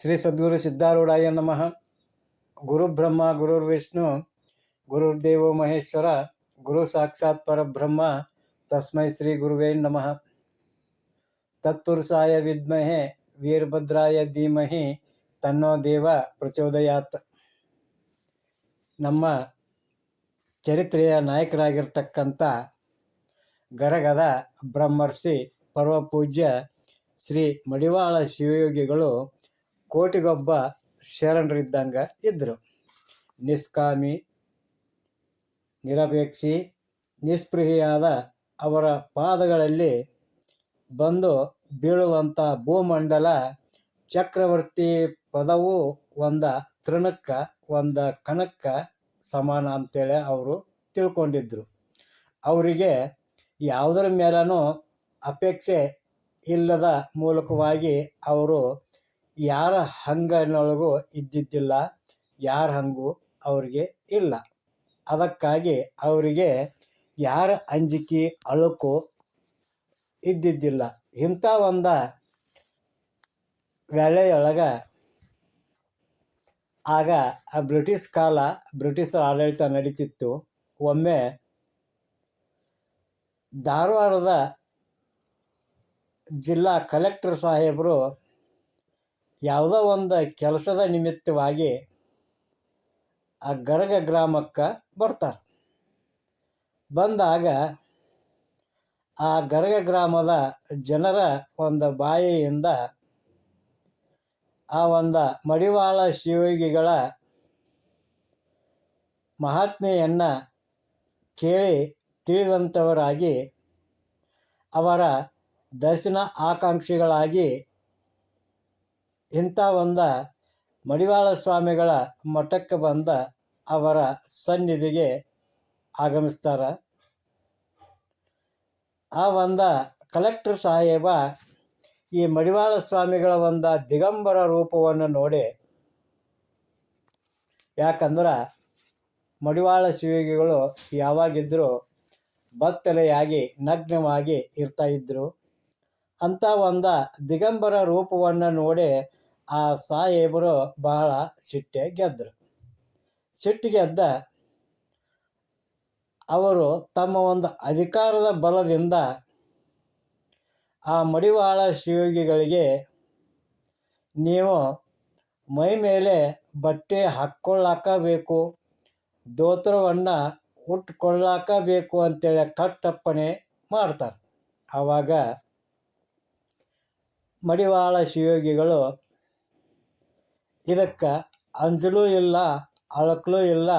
ಶ್ರೀ ಸದ್ಗುರು ಸಿದ್ಧಾರೂಢಾಯ ನಮಃ. ಗುರುಬ್ರಹ್ಮ ಗುರುರ್ವಿಷ್ಣು ಗುರುರ್ದೇವೋ ಮಹೇಶ್ವರ, ಗುರು ಸಾಕ್ಷಾತ್ ಪರಬ್ರಹ್ಮ, ತಸ್ಮೈ ಶ್ರೀ ಗುರುವೇ ನಮಃ. ತತ್ಪುರುಷಾಯ ವಿದ್ಮಹೆ, ವೀರಭದ್ರಾಯ ಧೀಮಹಿ, ತನ್ನೋ ದೇವ ಪ್ರಚೋದಯಾತ್. ನಮ್ಮ ಚರಿತ್ರೆಯ ನಾಯಕರಾಗಿರ್ತಕ್ಕಂಥ ಗರಗದ ಬ್ರಹ್ಮರ್ಷಿ ಪರ್ವಪೂಜ್ಯ ಶ್ರೀ ಮಡಿವಾಳ ಶಿವಯೋಗಿಗಳು ಕೋಟಿಗೊಬ್ಬ ಶರಣರಿದ್ದಂಗೆ ಇದ್ದರು ನಿಷ್ಕಾಮಿ, ನಿರಪೇಕ್ಷಿ, ನಿಸ್ಪೃಹಿಯಾದ ಅವರ ಪಾದಗಳಲ್ಲಿ ಬಂದು ಬೀಳುವಂಥ ಭೂಮಂಡಲ ಚಕ್ರವರ್ತಿ ಪದವು ಒಂದ ತೃಣಕ್ಕ, ಒಂದ ಕಣಕ್ಕ ಸಮಾನ ಅಂತೇಳಿ ಅವರು ತಿಳ್ಕೊಂಡಿದ್ರು. ಅವರಿಗೆ ಯಾವುದರ ಮೇಲೂ ಅಪೇಕ್ಷೆ ಇಲ್ಲದ ಮೂಲಕವಾಗಿ ಅವರು ಯಾರ ಹಂಗನೊಳಗೂ ಇದ್ದಿದ್ದಿಲ್ಲ, ಯಾರ ಹಂಗೂ ಅವರಿಗೆ ಇಲ್ಲ. ಅದಕ್ಕಾಗಿ ಅವರಿಗೆ ಯಾರ ಅಂಜಿಕೆ, ಅಳುಕು ಇದ್ದಿದ್ದಿಲ್ಲ. ಇಂಥ ಒಂದು ವೇಳೆಯೊಳಗೆ ಆಗ ಆ ಬ್ರಿಟಿಷ್ ಕಾಲ ಬ್ರಿಟಿಷರ ಆಡಳಿತ ನಡೀತಿತ್ತು. ಒಮ್ಮೆ ಧಾರವಾಡದ ಜಿಲ್ಲಾ ಕಲೆಕ್ಟರ್ ಸಾಹೇಬರು ಯಾವುದೋ ಒಂದು ಕೆಲಸದ ನಿಮಿತ್ತವಾಗಿ ಆ ಗರಗ ಗ್ರಾಮಕ್ಕೆ ಬರ್ತಾರೆ. ಬಂದಾಗ ಆ ಗರಗ ಗ್ರಾಮದ ಜನರ ಒಂದು ಬಾಯಿಯಿಂದ ಆ ಒಂದು ಮಡಿವಾಳ ಶಿವಯೋಗಿಗಳ ಮಹಾತ್ಮೆಯನ್ನು ಕೇಳಿ ತಿಳಿದಂಥವರಾಗಿ ಅವರ ದರ್ಶನ ಆಕಾಂಕ್ಷಿಗಳಾಗಿ ಇಂಥ ಒಂದು ಮಡಿವಾಳ ಸ್ವಾಮಿಗಳ ಮಠಕ್ಕೆ ಬಂದ ಅವರ ಸನ್ನಿಧಿಗೆ ಆಗಮಿಸ್ತಾರೆ. ಆ ಒಂದು ಕಲೆಕ್ಟರ್ ಸಾಹೇಬ ಈ ಮಡಿವಾಳ ಸ್ವಾಮಿಗಳ ಒಂದು ದಿಗಂಬರ ರೂಪವನ್ನು ನೋಡಿ, ಯಾಕಂದ್ರೆ ಮಡಿವಾಳ ಶಿವಿಗೆಗಳು ಯಾವಾಗಿದ್ದರೂ ಬತ್ತಲೆಯಾಗಿ, ನಗ್ನವಾಗಿ ಇರ್ತಾ ಇದ್ದರು ಅಂಥ ಒಂದು ದಿಗಂಬರ ರೂಪವನ್ನು ನೋಡಿ ಆ ಸಾಹೇಬರು ಬಹಳ ಸಿಟ್ಟೆ ಗೆದ್ದರು ಸಿಟ್ಟಿಗೆದ್ದ ಅವರು ತಮ್ಮ ಒಂದು ಅಧಿಕಾರದ ಬಲದಿಂದ ಆ ಮಡಿವಾಳ ಶಿವಯೋಗಿಗಳಿಗೆ ನೀವು ಮೈ ಮೇಲೆ ಬಟ್ಟೆ ಹಾಕ್ಕೊಳ್ಳಾಕಬೇಕು, ದೋತ್ರವನ್ನು ಉಟ್ಕೊಳ್ಳಾಕಬೇಕು ಅಂತೇಳಿ ಕಟ್ಟಪ್ಪಣೆ ಮಾಡ್ತಾರೆ. ಆವಾಗ ಮಡಿವಾಳ ಶಿವಯೋಗಿಗಳು ಇದಕ್ಕೆ ಅಂಜಲೂ ಇಲ್ಲ, ಅಳಕಲೂ ಇಲ್ಲ.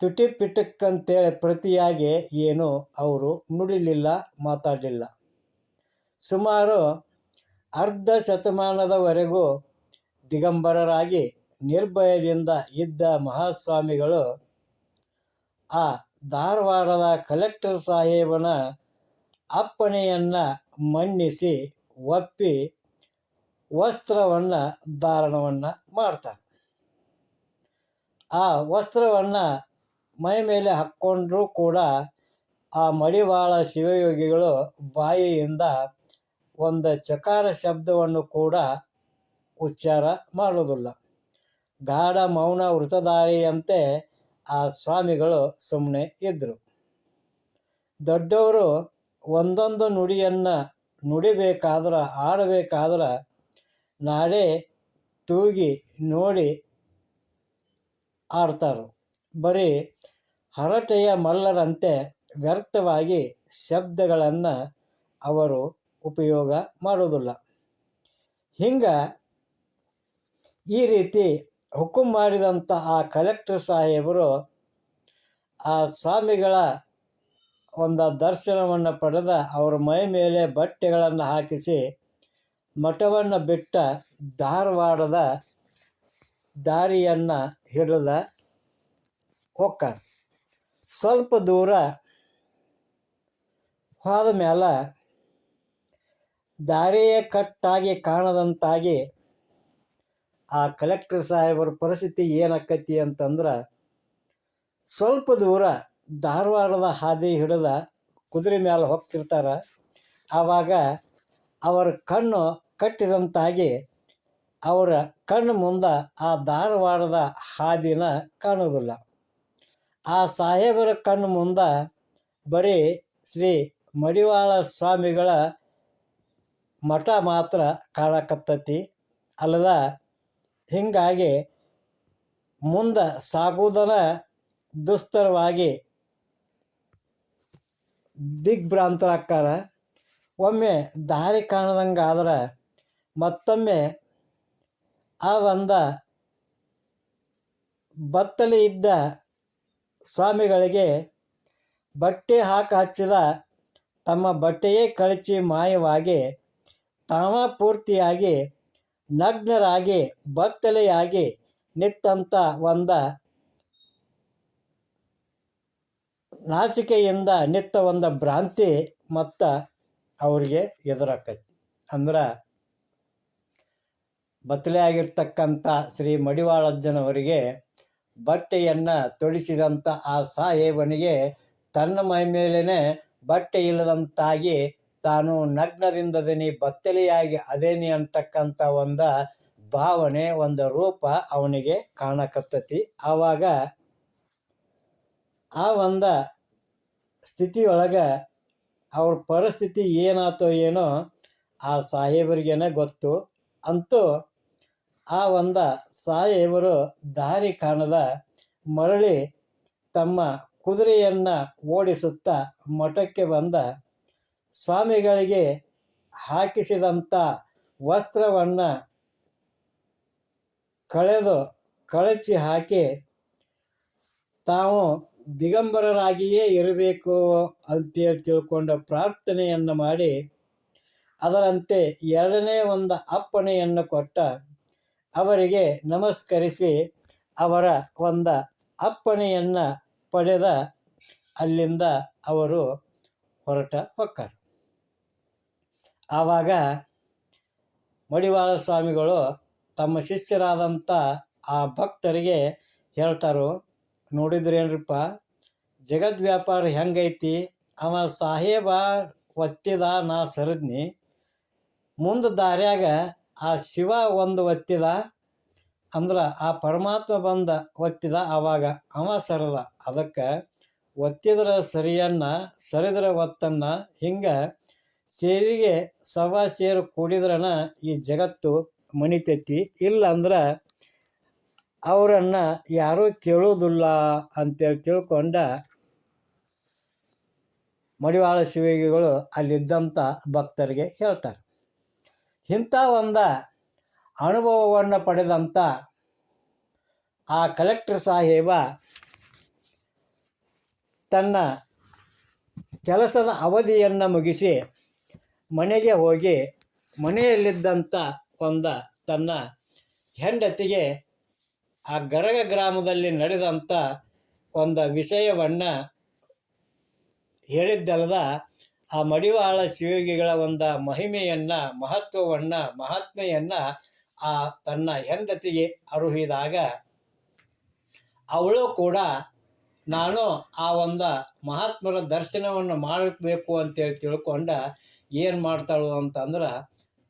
ತುಟಿ ಪಿಟಕ್ಕಂತೇಳಿ ಪ್ರತಿಯಾಗಿ ಏನು ಅವರು ನುಡಿಲಿಲ್ಲ, ಮಾತಾಡಲಿಲ್ಲ. ಸುಮಾರು ಅರ್ಧ ಶತಮಾನದವರೆಗೂ ದಿಗಂಬರರಾಗಿ ನಿರ್ಭಯದಿಂದ ಇದ್ದ ಮಹಾಸ್ವಾಮಿಗಳು ಆ ಧಾರವಾಡದ ಕಲೆಕ್ಟರ್ ಸಾಹೇಬನ ಅಪ್ಪಣೆಯನ್ನು ಮನ್ನಿಸಿ ಒಪ್ಪಿ ವಸ್ತ್ರವನ್ನು ಧಾರಣವನ್ನು ಮಾಡ್ತಾರೆ. ಆ ವಸ್ತ್ರವನ್ನು ಮೈ ಮೇಲೆ ಹಾಕ್ಕೊಂಡ್ರೂ ಕೂಡ ಆ ಮಡಿವಾಳ ಶಿವಯೋಗಿಗಳು ಬಾಯಿಯಿಂದ ಒಂದು ಚಕಾರ ಶಬ್ದವನ್ನು ಕೂಡ ಉಚ್ಚಾರ ಮಾಡೋದಿಲ್ಲ. ಗಾಢ ಮೌನ ವೃತಧಾರಿಯಂತೆ ಆ ಸ್ವಾಮಿಗಳು ಸುಮ್ಮನೆ ಇದ್ದರು ದೊಡ್ಡವರು ಒಂದೊಂದು ನುಡಿಯನ್ನು ನುಡಿಬೇಕಾದ್ರೆ ಆಡಬೇಕಾದ್ರೆ ನಾಳೆ ತೂಗಿ ನೋಡಿ ಆಡ್ತಾರೆ. ಬರೀ ಹರಟೆಯ ಮಲ್ಲರಂತೆ ವ್ಯರ್ಥವಾಗಿ ಶಬ್ದಗಳನ್ನು ಅವರು ಉಪಯೋಗ ಮಾಡೋದಿಲ್ಲ ಹಿಂಗೆ ಈ ರೀತಿ ಹುಕುಂ ಮಾಡಿದಂಥ ಆ ಕಲೆಕ್ಟರ್ ಸಾಹೇಬರು ಆ ಸ್ವಾಮಿಗಳ ಒಂದು ದರ್ಶನವನ್ನು ಪಡೆದ ಅವರ ಮೈ ಮೇಲೆ ಬಟ್ಟೆಗಳನ್ನು ಹಾಕಿಸಿ ಮಠವನ್ನು ಬಿಟ್ಟ ಧಾರವಾಡದ ದಾರಿಯನ್ನು ಹಿಡಿದ ಹೊಕ್ಕಾರ. ಸ್ವಲ್ಪ ದೂರ ಹೋದ ಮೇಲೆ ದಾರಿಯೇ ಕಟ್ಟಾಗಿ ಕಾಣದಂತಾಗಿ ಆ ಕಲೆಕ್ಟರ್ ಸಾಹೇಬರ ಪರಿಸ್ಥಿತಿ ಏನಾಕತಿ ಅಂತಂದ್ರೆ ಸ್ವಲ್ಪ ದೂರ ಧಾರವಾಡದ ಹಾದಿ ಹಿಡಿದ ಕುದುರೆ ಮೇಲೆ ಹೋಗ್ತಿರ್ತಾರೆ. ಆವಾಗ ಅವರ ಕಣ್ಣು ಕಟ್ಟಿದಂತಾಗಿ ಅವರ ಕಣ್ಣು ಮುಂದೆ ಆ ಧಾರವಾಡದ ಹಾದಿನ ಕಾಣೋದಿಲ್ಲ ಆ ಸಾಹೇಬರ ಕಣ್ಣು ಮುಂದೆ ಬರೀ ಶ್ರೀ ಮಡಿವಾಳ ಸ್ವಾಮಿಗಳ ಮಠ ಮಾತ್ರ ಕಾಣಕತ್ತತಿ. ಅಲ್ಲದ ಹೀಗಾಗಿ ಮುಂದೆ ಸಾಗುವುದನ ದುಸ್ತರವಾಗಿ ದಿಗ್ಭ್ರಾಂತರಾಕ್ಕಾರ ಒಮ್ಮೆ ದಾರಿ ಕಾಣದಂಗೆ ಆದ್ರೆ ಮತ್ತೊಮ್ಮೆ ಆ ಒಂದ ಬತ್ತಲಿ ಇದ್ದ ಸ್ವಾಮಿಗಳಿಗೆ ಬಟ್ಟೆ ಹಾಕಿ ಹಚ್ಚಿದ ತಮ್ಮ ಬಟ್ಟೆಯೇ ಕಳಚಿ ಮಾಯವಾಗಿ ತಾವ ಪೂರ್ತಿಯಾಗಿ ನಗ್ನರಾಗಿ ಬತ್ತಲೆಯಾಗಿ ನಿತ್ತಂಥ ಒಂದ ನಾಚಿಕೆಯಿಂದ ನಿತ್ತ ಒಂದು ಭ್ರಾಂತಿ ಮತ್ತು ಅವ್ರಿಗೆ ಎದುರಾಕೈತಿ. ಅಂದ್ರೆ ಬತ್ತಲೆ ಆಗಿರ್ತಕ್ಕಂಥ ಶ್ರೀ ಮಡಿವಾಳಜ್ಜನವರಿಗೆ ಬಟ್ಟೆಯನ್ನು ತೊಡಿಸಿದಂಥ ಆ ಸಾಹೇಬನಿಗೆ ತನ್ನ ಮೈ ಮೇಲೇ ಬಟ್ಟೆ ಇಲ್ಲದಂತಾಗಿ ತಾನು ನಗ್ನದಿಂದದನಿ, ಬತ್ತಲೆಯಾಗಿ ಅದೇನಿ ಅಂತಕ್ಕಂಥ ಒಂದು ಭಾವನೆ, ಒಂದು ರೂಪ ಅವನಿಗೆ ಕಾಣಕತ್ತತಿ. ಆವಾಗ ಆ ಒಂದು ಸ್ಥಿತಿಯೊಳಗೆ ಅವ್ರ ಪರಿಸ್ಥಿತಿ ಏನಾತೋ ಏನೋ ಆ ಸಾಹೇಬರಿಗೇನೆ ಗೊತ್ತು. ಅಂತೂ ಆ ಒಂದ ಸಾಹೇಬರು ದಾರಿ ಕಾಣದ ಮರಳಿ ತಮ್ಮ ಕುದುರೆಯನ್ನು ಓಡಿಸುತ್ತಾ ಮಠಕ್ಕೆ ಬಂದ. ಸ್ವಾಮಿಗಳಿಗೆ ಹಾಕಿಸಿದಂಥ ವಸ್ತ್ರವನ್ನು ಕಳೆದು ಕಳಚಿ ಹಾಕಿ, ತಾವು ದಿಗಂಬರರಾಗಿಯೇ ಇರಬೇಕು ಅಂತೇಳಿ ತಿಳ್ಕೊಂಡ ಪ್ರಾರ್ಥನೆಯನ್ನು ಮಾಡಿ, ಅದರಂತೆ ಎರಡನೇ ಒಂದು ಅಪ್ಪಣೆಯನ್ನು ಕೊಟ್ಟ. ಅವರಿಗೆ ನಮಸ್ಕರಿಸಿ ಅವರ ಒಂದು ಅಪ್ಪಣೆಯನ್ನು ಪಡೆದ ಅಲ್ಲಿಂದ ಅವರು ಹೊರಟ ಹೊಕ್ಕರು. ಆವಾಗ ಮಡಿವಾಳ ಸ್ವಾಮಿಗಳು ತಮ್ಮ ಶಿಷ್ಯರಾದಂಥ ಆ ಭಕ್ತರಿಗೆ ಹೇಳ್ತಾರೋ ನೋಡಿದ್ರೇನ್ರಪ್ಪ ಜಗದ್ ವ್ಯಾಪಾರ ಹೆಂಗೈತಿ? ಅವ ಸಾಹೇಬ ಒತ್ತಿದ ನಾ ಸರದ್ನಿ, ಮುಂದೆ ದಾರ್ಯಾಗ ಆ ಶಿವ ಒಂದು ಒತ್ತಿದ, ಅಂದ್ರೆ ಆ ಪರಮಾತ್ಮ ಬಂದ ಒತ್ತಿದ ಆವಾಗ ಅವ ಸರದ ಅದಕ್ಕೆ ಒತ್ತಿದ್ರ ಸರಿಯನ್ನ, ಸರಿದ್ರ ಒತ್ತನ್ನ ಹಿಂಗೆ ಸೇರಿಗೆ ಸವಾ ಸೇರು ಕೂಡಿದ್ರನ ಈ ಜಗತ್ತು ಮಣಿತೈತಿ. ಇಲ್ಲ ಅಂದ್ರೆ ಅವರನ್ನು ಯಾರೂ ಕೇಳೋದಿಲ್ಲ ಅಂತೇಳಿ ತಿಳ್ಕೊಂಡ ಮಡಿವಾಳ ಶಿವಗಿಗಳು ಅಲ್ಲಿದ್ದಂಥ ಭಕ್ತರಿಗೆ ಹೇಳ್ತಾರೆ. ಇಂಥ ಒಂದು ಅನುಭವವನ್ನು ಪಡೆದಂಥ ಆ ಕಲೆಕ್ಟರ್ ಸಾಹೇಬ ತನ್ನ ಕೆಲಸದ ಅವಧಿಯನ್ನು ಮುಗಿಸಿ ಮನೆಗೆ ಹೋಗಿ ಮನೆಯಲ್ಲಿದ್ದಂಥ ಒಂದು ತನ್ನ ಹೆಂಡತಿಗೆ ಆ ಗರಗ ಗ್ರಾಮದಲ್ಲಿ ನಡೆದಂಥ ಒಂದು ವಿಷಯವನ್ನು ಹೇಳಿದ್ದಲ್ಲದ ಆ ಮಡಿವಾಳ ಶಿವಯೋಗಿಗಳ ಒಂದು ಮಹಿಮೆಯನ್ನು, ಮಹತ್ವವನ್ನು, ಮಹಾತ್ಮೆಯನ್ನು ಆ ತನ್ನ ಹೆಂಡತಿಗೆ ಅರುಹಿದಾಗ, ಅವಳು ಕೂಡ ನಾನು ಆ ಒಂದು ಮಹಾತ್ಮರ ದರ್ಶನವನ್ನು ಮಾಡಬೇಕು ಅಂತೇಳಿ ತಿಳ್ಕೊಂಡ ಏನು ಮಾಡ್ತಾಳು ಅಂತಂದ್ರೆ,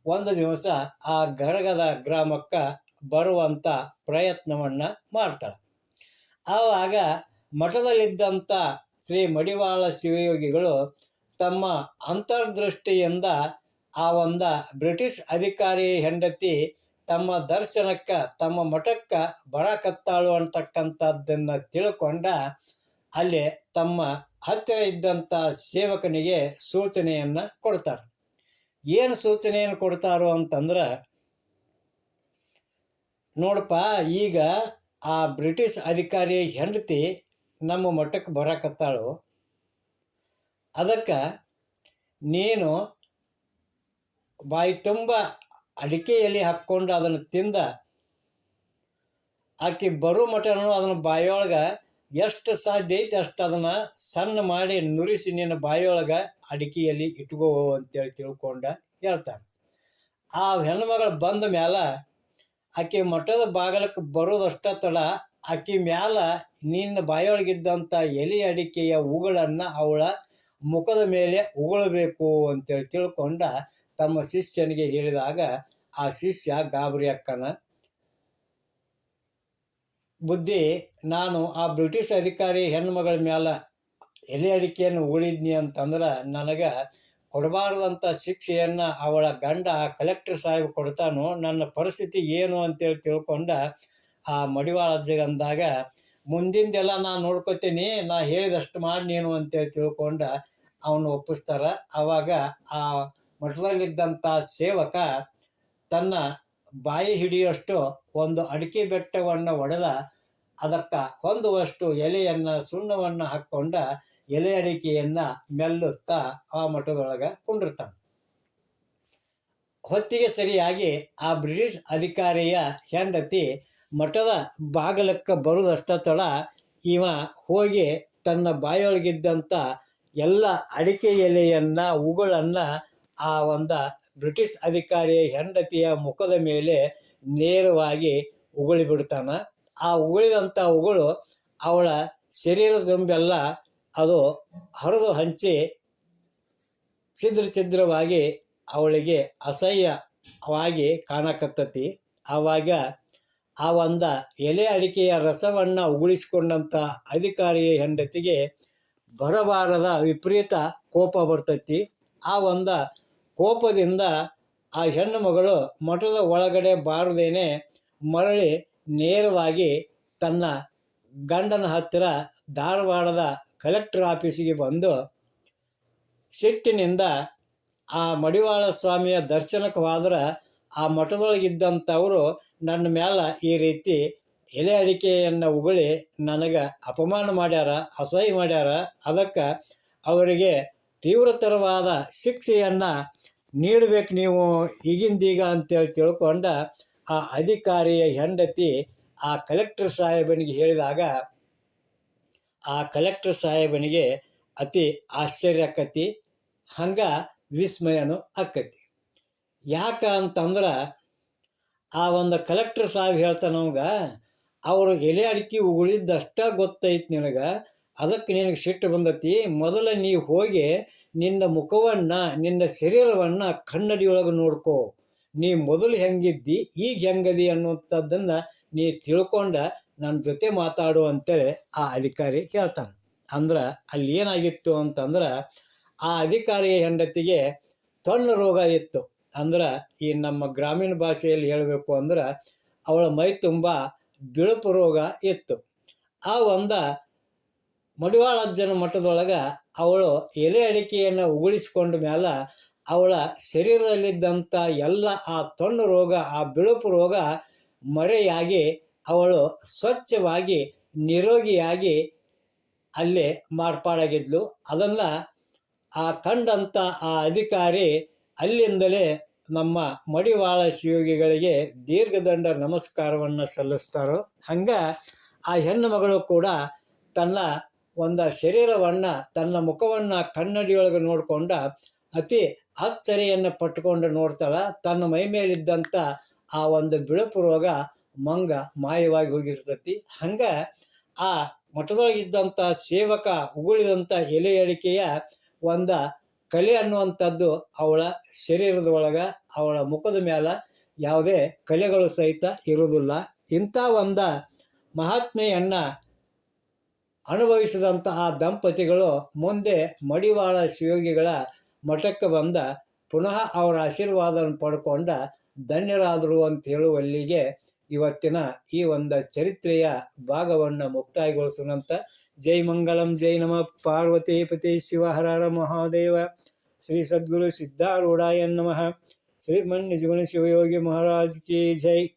ಒಂದು ದಿವಸ ಆ ಗರಗದ ಗ್ರಾಮಕ್ಕೆ ಬರುವಂಥ ಪ್ರಯತ್ನವನ್ನು ಮಾಡ್ತಾಳೆ. ಆವಾಗ ಮಠದಲ್ಲಿದ್ದಂಥ ಶ್ರೀ ಮಡಿವಾಳ ಶಿವಯೋಗಿಗಳು ತಮ್ಮ ಅಂತರ್ದೃಷ್ಟಿಯಿಂದ ಆ ಒಂದು ಬ್ರಿಟಿಷ್ ಅಧಿಕಾರಿ ಹೆಂಡತಿ ತಮ್ಮ ದರ್ಶನಕ್ಕೆ, ತಮ್ಮ ಮಠಕ್ಕೆ ಬರಕತ್ತಾಳು ಅಂತಕ್ಕಂಥದ್ದನ್ನು ತಿಳ್ಕೊಂಡ ಅಲ್ಲಿ ತಮ್ಮ ಹತ್ತಿರ ಇದ್ದಂಥ ಸೇವಕನಿಗೆ ಸೂಚನೆಯನ್ನು ಕೊಡ್ತಾರೆ. ಏನು ಸೂಚನೆಯನ್ನು ಕೊಡ್ತಾರೋ ಅಂತಂದ್ರೆ, ನೋಡಪ್ಪ, ಈಗ ಆ ಬ್ರಿಟಿಷ್ ಅಧಿಕಾರಿ ಹೆಂಡತಿ ನಮ್ಮ ಮಠಕ್ಕೆ ಬರಕತ್ತಾಳು ಅದಕ್ಕೆ ನೀನು ಬಾಯಿ ತುಂಬ ಅಡಿಕೆ ಎಲೆ ಹಾಕ್ಕೊಂಡು ಅದನ್ನು ತಿಂದ ಆಕೆ ಬರೋ ಮಟನು ಅದನ್ನು ಬಾಯಿಯೊಳಗೆ ಎಷ್ಟು ಸಾಧ್ಯ ಐತೆ ಅಷ್ಟು ಅದನ್ನು ಸಣ್ಣ ಮಾಡಿ ನುರಿಸಿ ನಿನ್ನ ಬಾಯಿಯೊಳಗೆ ಅಡಿಕೆ ಎಲೆ ಇಟ್ಕೋ ಅಂತೇಳಿ ತಿಳ್ಕೊಂಡ ಹೇಳ್ತಾರೆ ಆ ಹೆಣ್ಮಗಳು ಬಂದ ಮೇಲೆ ಆಕೆ ಮಠದ ಬಾಗಲಕ್ಕೆ ಬರೋದಷ್ಟ ತಡ ಆಕೆ ಮ್ಯಾಲ ನಿನ್ನ ಬಾಯೊಳಗಿದ್ದಂಥ ಎಲೆ ಅಡಿಕೆಯ ಉಗುಳನ್ನು ಅವಳ ಮುಖದ ಮೇಲೆ ಉಗುಳಬೇಕು ಅಂತೇಳಿ ತಿಳ್ಕೊಂಡ ತಮ್ಮ ಶಿಷ್ಯನಿಗೆ ಹೇಳಿದಾಗ, ಆ ಶಿಷ್ಯ, ಗಾಬರಿ ಅಕ್ಕನ, ಬುದ್ಧಿ, ನಾನು ಆ ಬ್ರಿಟಿಷ್ ಅಧಿಕಾರಿ ಹೆಣ್ಮಗಳ ಮೇಲೆ ಎಲೆ ಅಡಿಕೆಯನ್ನು ಉಳಿದ್ನಿ ಅಂತಂದ್ರೆ ನನಗೆ ಕೊಡಬಾರ್ದಂಥ ಶಿಕ್ಷೆಯನ್ನು ಅವಳ ಗಂಡ ಆ ಕಲೆಕ್ಟರ್ ಸಾಹೇಬ್ ಕೊಡ್ತಾನೋ, ನನ್ನ ಪರಿಸ್ಥಿತಿ ಏನು ಅಂತೇಳಿ ತಿಳ್ಕೊಂಡ ಆ ಮಡಿವಾಳ ಅಜ್ಜಗಂದಾಗ ಮುಂದಿಂದೆಲ್ಲ ನಾನು ನೋಡ್ಕೊತೀನಿ, ನಾ ಹೇಳಿದಷ್ಟು ಮಾಡಿ ನೀನು ಅಂತೇಳಿ ತಿಳ್ಕೊಂಡ ಅವನು ಒಪ್ಪಿಸ್ತಾರೆ. ಆವಾಗ ಆ ಮಠದಲ್ಲಿದ್ದಂಥ ಸೇವಕ ತನ್ನ ಬಾಯಿ ಹಿಡಿಯುವಷ್ಟು ಒಂದು ಅಡಿಕೆ ಬೆಟ್ಟವನ್ನು ಒಡೆದ ಅದಕ್ಕೆ ಹೊಂದುವಷ್ಟು ಎಲೆಯನ್ನು, ಸುಣ್ಣವನ್ನು ಹಾಕ್ಕೊಂಡ ಎಲೆ ಅಡಿಕೆಯನ್ನು ಮೆಲ್ಲುತ್ತಾ ಆ ಮಠದೊಳಗೆ ಕುಂಡಿರ್ತಾನೆ. ಹೊತ್ತಿಗೆ ಸರಿಯಾಗಿ ಆ ಬ್ರಿಟಿಷ್ ಅಧಿಕಾರಿಯ ಹೆಂಡತಿ ಮಠದ ಬಾಗಲಕ್ಕೆ ಬರುವುದಷ್ಟ ತಡ ಇವ ಹೋಗಿ ತನ್ನ ಬಾಯೊಳಗಿದ್ದಂಥ ಎಲ್ಲ ಅಡಿಕೆ ಎಲೆಯನ್ನು, ಉಗುಳನ್ನು ಆ ಒಂದು ಬ್ರಿಟಿಷ್ ಅಧಿಕಾರಿಯ ಹೆಂಡತಿಯ ಮುಖದ ಮೇಲೆ ನೇರವಾಗಿ ಉಗುಳಿ ಬಿಡ್ತಾನೆ. ಆ ಉಗುಳಿದಂಥ ಉಗುಳು ಅವಳ ಶರೀರದೊಂಬೆಲ್ಲ ಅದು ಹರಿದು ಹಂಚಿ ಛಿದ್ರ ಛಿದ್ರವಾಗಿ ಅವಳಿಗೆ ಅಸಹ್ಯವಾಗಿ ಕಾಣಕತ್ತತಿ. ಆವಾಗ ಆ ಒಂದು ಎಲೆ ಅಡಿಕೆಯ ರಸವನ್ನು ಉಗುಳಿಸಿಕೊಂಡಂಥ ಅಧಿಕಾರಿಯ ಹೆಂಡತಿಗೆ ಬರಬಾರದ ವಿಪರೀತ ಕೋಪ ಬರ್ತೈತಿ. ಆ ಒಂದು ಕೋಪದಿಂದ ಆ ಹೆಣ್ಣು ಮಗಳು ಮಠದ ಒಳಗಡೆ ಬಾರದೇನೆ ಮರಳಿ ನೇರವಾಗಿ ತನ್ನ ಗಂಡನ ಹತ್ತಿರ ಧಾರವಾಡದ ಕಲೆಕ್ಟರ್ ಆಫೀಸಿಗೆ ಬಂದು ಸಿಟ್ಟಿನಿಂದ ಆ ಮಡಿವಾಳ ಸ್ವಾಮಿಯ ದರ್ಶನಕ್ಕೆ ಹೋದ್ರೆ ಆ ಮಠದೊಳಗಿದ್ದಂಥವರು ನನ್ನ ಮೇಲೆ ಈ ರೀತಿ ಎಲೆ ಅಡಿಕೆಯನ್ನು ಉಗುಳಿ ನನಗೆ ಅಪಮಾನ ಮಾಡ್ಯಾರ, ಅಸಹ್ಯ ಮಾಡ್ಯಾರ, ಅದಕ್ಕೆ ಅವರಿಗೆ ತೀವ್ರತರವಾದ ಶಿಕ್ಷೆಯನ್ನು ನೀಡಬೇಕು ನೀವು ಈಗಿಂದೀಗ ಅಂತೇಳಿ ತಿಳ್ಕೊಂಡ ಆ ಅಧಿಕಾರಿಯ ಹೆಂಡತಿ ಆ ಕಲೆಕ್ಟರ್ ಸಾಹೇಬನಿಗೆ ಹೇಳಿದಾಗ, ಆ ಕಲೆಕ್ಟರ್ ಸಾಹೇಬನಿಗೆ ಅತಿ ಆಶ್ಚರ್ಯ ಆಕತಿ, ಹಂಗೆ ವಿಸ್ಮಯನೂ ಆಕತಿ. ಯಾಕೆ ಅಂತಂದ್ರೆ, ಆ ಒಂದು ಕಲೆಕ್ಟರ್ ಸಾಹೇಬ್ ಹೇಳ್ತಾನೆ ಅವರು ಎಲೆ ಅಡಿಕೆ ಉಗುಳಿದ್ದಷ್ಟ ಗೊತ್ತೈತಿ ನಿನಗೆ? ಅದಕ್ಕೆ ನಿನಗೆ ಸಿಟ್ಟು ಬಂದತಿ, ಮೊದಲ ನೀ ಹೋಗಿ ನಿನ್ನ ಮುಖವನ್ನು, ನಿನ್ನ ಶರೀರವನ್ನು ಕನ್ನಡಿಯೊಳಗೆ ನೋಡ್ಕೋ. ನೀ ಮೊದಲು ಹೆಂಗಿದ್ದಿ, ಈಗ ಹೆಂಗದಿ ಅನ್ನುವಂಥದ್ದನ್ನು ನೀ ತಿಳ್ಕೊಂಡ ನನ್ನ ಜೊತೆ ಮಾತಾಡು ಅಂತೇಳಿ ಆ ಅಧಿಕಾರಿ ಹೇಳ್ತಾನೆ. ಅಂದ್ರೆ ಅಲ್ಲಿ ಏನಾಗಿತ್ತು ಅಂತಂದ್ರೆ ಆ ಅಧಿಕಾರಿಯ ಹೆಂಡತಿಗೆ ತೊಣ್ಣ ರೋಗ ಇತ್ತು. ಅಂದ್ರೆ ಈ ನಮ್ಮ ಗ್ರಾಮೀಣ ಭಾಷೆಯಲ್ಲಿ ಹೇಳಬೇಕು ಅಂದ್ರೆ ಅವಳ ಮೈ ತುಂಬ ಬಿಳುಪು ರೋಗ ಇತ್ತು. ಆ ಒಂದು ಮಡಿವಾಳಜ್ಜನ ಮಠದೊಳಗೆ ಅವಳು ಎಲೆ ಅಡಿಕೆಯನ್ನು ಉಗುಳಿಸಿಕೊಂಡ ಮೇಲೆ ಅವಳ ಶರೀರದಲ್ಲಿದ್ದಂಥ ಎಲ್ಲ ಆ ತೊಣ್ಣು ರೋಗ, ಆ ಬಿಳುಪು ರೋಗ ಮರೆಯಾಗಿ ಅವಳು ಸ್ವಚ್ಛವಾಗಿ, ನಿರೋಗಿಯಾಗಿ ಅಲ್ಲಿ ಮಾರ್ಪಾಡಾಗಿದ್ಲು. ಅದನ್ನು ಆ ಕಂಡಂಥ ಆ ಅಧಿಕಾರಿ ಅಲ್ಲಿಂದಲೇ ನಮ್ಮ ಮಡಿವಾಳ ಶಿವಯೋಗಿಗಳಿಗೆ ದೀರ್ಘದಂಡ ನಮಸ್ಕಾರವನ್ನು ಸಲ್ಲಿಸ್ತಾರೋ, ಹಂಗೆ ಆ ಹೆಣ್ಣು ಮಗಳು ಕೂಡ ತನ್ನ ಒಂದು ಶರೀರವನ್ನು, ತನ್ನ ಮುಖವನ್ನು ಕನ್ನಡಿಯೊಳಗೆ ನೋಡಿಕೊಂಡ ಅತಿ ಅಚ್ಚರಿಯನ್ನು ಪಟ್ಟುಕೊಂಡು ನೋಡ್ತಾಳೆ. ತನ್ನ ಮೈ ಮೇಲಿದ್ದಂಥ ಆ ಒಂದು ಬಿಳುಪು ರೋಗ ಮಂಗ ಮಾಯವಾಗಿ ಹೋಗಿರ್ತತಿ. ಹಂಗೆ ಆ ಮಠದೊಳಗಿದ್ದಂಥ ಸೇವಕ ಉಗುಳಿದಂಥ ಎಲೆ ಅಡಿಕೆಯ ಒಂದು ಕಲೆ ಅನ್ನುವಂಥದ್ದು ಅವಳ ಶರೀರದ ಒಳಗೆ ಅವಳ ಮುಖದ ಮೇಲೆ ಯಾವುದೇ ಕಲೆಗಳು ಸಹಿತ ಇರುವುದಿಲ್ಲ. ಇಂಥ ಒಂದು ಮಹಾತ್ಮೆಯನ್ನು ಅನುಭವಿಸಿದಂಥ ಆ ದಂಪತಿಗಳು ಮುಂದೆ ಮಡಿವಾಳ ಶಿವಯೋಗಿಗಳ ಮಠಕ್ಕೆ ಬಂದ ಪುನಃ ಅವರ ಆಶೀರ್ವಾದವನ್ನು ಪಡ್ಕೊಂಡ ಧನ್ಯರಾದರು ಅಂತ ಹೇಳುವಲ್ಲಿಗೆ ಇವತ್ತಿನ ಈ ಒಂದು ಚರಿತ್ರೆಯ ಭಾಗವನ್ನು ಮುಕ್ತಾಯಗೊಳಿಸೋಣಂತ जय मंगलम, जय नम। पार्वती पते शिव, हर हर महादेव। श्री सद्गुरु सिद्धारूढ़ाय नम। श्रीमन शिव शिवयोगी महाराज की जय।